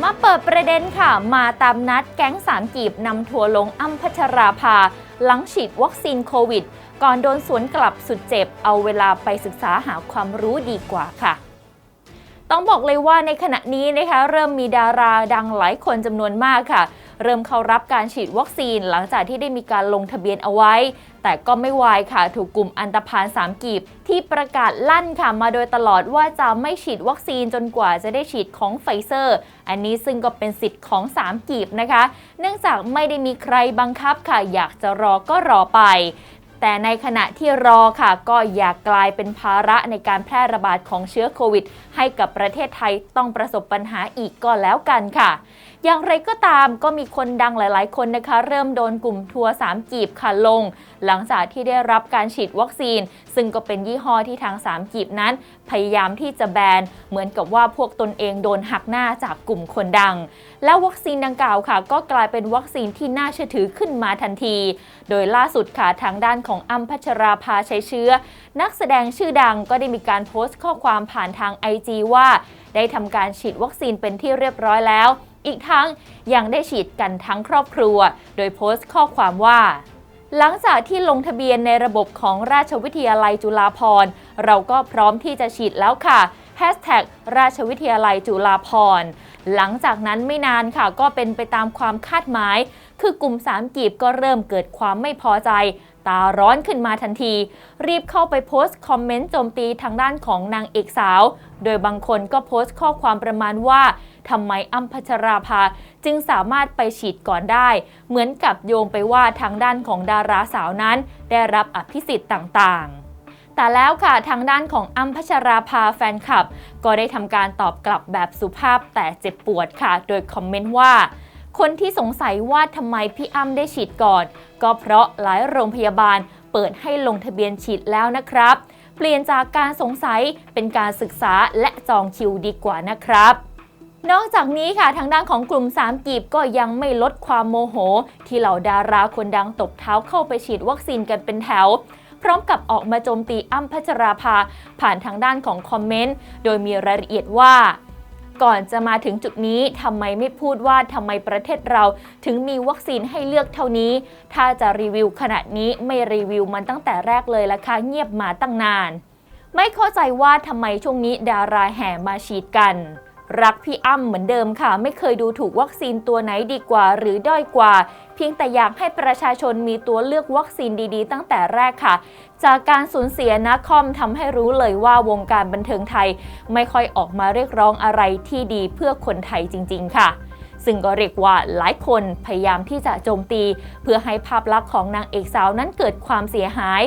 มาเปิดประเด็นค่ะ มาตามนัดแก๊งสามกีบนำทัวลงอ้ำพัชราภา หลังฉีดวัคซีนโควิด ก่อนโดนสวนกลับสุดเจ็บ เอาเวลาไปศึกษาหาความรู้ดีกว่าค่ะ ต้องบอกเลยว่าในขณะนี้นะคะ เริ่มมีดาราดังหลายคนจำนวนมากค่ะ เริ่มเข้ารับการฉีดวัคซีนหลังจากที่ได้มีการลงทะเบียนเอาไว้ แต่ก็ไม่วายค่ะถูกกลุ่มอันตพานสามกีบ ที่ประกาศลั่นค่ะมาโดยตลอดว่าจะไม่ฉีดวัคซีนจนกว่าจะได้ฉีดของไฟเซอร์ อันนี้ซึ่งก็เป็นสิทธิ์ของสามกีบนะคะ เนื่องจากไม่ได้มีใครบังคับค่ะ อยากจะรอก็รอไปแต่ในขณะที่รอค่ะ ก็อย่ากลายเป็นภาระในการแพร่ระบาดของเชื้อโควิด ให้กับประเทศไทยต้องประสบปัญหาอีกก็แล้วกันค่ะ อย่างไรก็ตามก็มีคนดังหลาย ๆ คนนะคะ เริ่มโดนกลุ่มทัวร์สามกีบค่ะลง หลังจากที่ได้รับการฉีดวัคซีน ซึ่งก็เป็นยี่ห้อที่ทางสามกีบนั้น พยายามที่จะแบน เหมือนกับว่าพวกตนเองโดนหักหน้าจากกลุ่มคนดัง แล้ววัคซีนดังกล่าวค่ะ ก็กลายเป็นวัคซีนที่น่าเชื่อถือขึ้นมาทันที โดยล่าสุดค่ะทางด้านของอัมพัชราภาชัยเชื้อ นักแสดงชื่อดังก็ได้มีการโพสต์ข้อความผ่านทาง IG ว่า ได้ทำการฉีดวัคซีนเป็นที่เรียบร้อยแล้ว อีกทั้งยังได้ฉีดกันทั้งครอบครัว โดยโพสต์ข้อความว่า หลังจากที่ลงทะเบียนในระบบของราชวิทยาลัยจุฬาภรณ์เราก็พร้อมที่จะฉีดแล้วค่ะ Hashtag ราชวิทยาลัยจุฬาภรณ์หลังจากนั้นไม่นานค่ะก็เป็นไปตามความคาดหมาย คือกลุ่มสามกีบก็เริ่มเกิดความไม่พอใจ ตาร้อนขึ้นมาทันที รีบเข้าไปโพสต์คอมเมนต์โจมตีทางด้านของนางเอกสาว โดยบางคนก็โพสต์ข้อความประมาณว่า ทำไมอ้ำพัชราภา จึงสามารถไปฉีดก่อนได้ เหมือนกับโยงไปว่าทางด้านของดาราสาวนั้น ได้รับอภิสิทธิ์ต่างๆแต่แล้วค่ะทางด้านของอ้ำพัชราภาแฟนคลับ ก็ได้ทำการตอบกลับแบบสุภาพแต่เจ็บปวดค่ะ โดยคอมเมนต์ว่า คนที่สงสัยว่าทำไมพี่อ้ำได้ฉีดก่อน ก็เพราะหลายโรงพยาบาลเปิดให้ลงทะเบียนฉีดแล้วนะครับ เปลี่ยนจากการสงสัยเป็นการศึกษาและจองคิวดีกว่านะครับ นอกจากนี้ค่ะทางด้านของกลุ่มสามกีบก็ยังไม่ลดความโมโห ที่เหล่าดาราคนดังตบเท้าเข้าไปฉีดวัคซีนกันเป็นแถว พร้อมกับออกมาโจมตีอ้ำพัชราภา ผ่านทางด้านของคอมเมนต์ โดยมีรายละเอียดว่า ก่อนจะมาถึงจุดนี้ทำไมไม่พูดว่าทำไมประเทศเราถึงมีวัคซีนให้เลือกเท่านี้ ถ้าจะรีวิวขนาดนี้ไม่รีวิวมันตั้งแต่แรกเลยละค่ะเงียบมาตั้งนาน ไม่เข้าใจว่าทำไมช่วงนี้ดาราแห่มาฉีดกัน รักพี่อ้ำเหมือนเดิมค่ะ ไม่เคยดูถูกวัคซีนตัวไหนดีกว่า หรือด้อยกว่า เพียงแต่อยากให้ประชาชนมีตัวเลือกวัคซีนดีๆ ตั้งแต่แรกค่ะ จากการสูญเสียนักคอมทำให้รู้เลยว่าวงการบันเทิงไทย ไม่ค่อยออกมาเรียกร้องอะไรที่ดีเพื่อคนไทยจริง ๆ ค่ะซึ่งก็เรียกว่าหลายคนพยายามที่จะโจมตี เพื่อให้ภาพลักษณ์ของนางเอกสาวนั้นเกิดความเสียหาย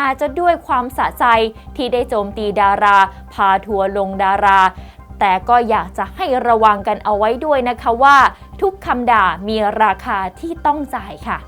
อาจจะด้วยความสะใจที่ได้โจมตีดารา พาทัวร์ลงดารา แต่ก็อยากจะให้ระวังกันเอาไว้ด้วยนะคะว่า ทุกคำด่ามีราคาที่ต้องจ่ายค่ะ